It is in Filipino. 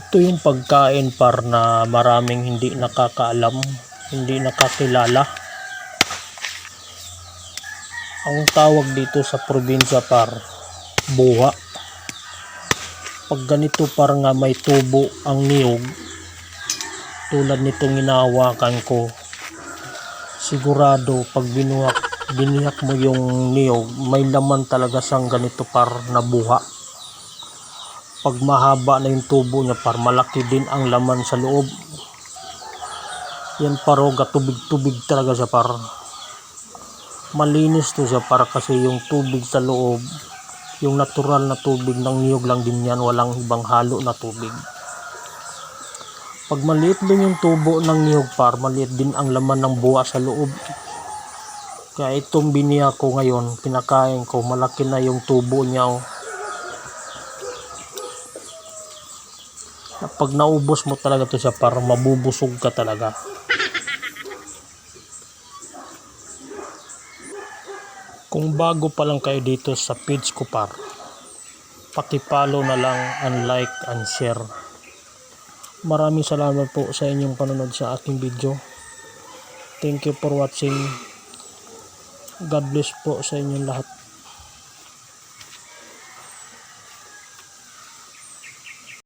Ito yung pagkain par na maraming hindi nakakaalam, hindi nakakilala. Ang tawag dito sa probinsya par buha. Pag ganito par nga may tubo ang niyog, tulad nitong inawakan ko, sigurado pag binuhak, biniyak mo yung niyog, may laman talaga siyang ganito par na buha pag mahaba na yung tubo niya par malaki din ang laman sa loob. Yan paroga tubig-tubig talaga siya par. Malinis to siya para kasi yung tubig sa loob yung natural na tubig ng niyog lang din yan walang ibang halo na tubig. Pag maliit din yung tubo ng niyog par maliit din ang laman ng buwa sa loob. Kaya itong biniya ko ngayon pinakain ko malaki na yung tubo niya oh. Pag naubos mo talaga to siya para mabubusog ka talaga. Kung bago pa lang kayo dito sa page ko par, pakipollow na lang and like and share. Maraming salamat po sa inyong panonood sa aking video. Thank you for watching. God bless po sa inyong lahat.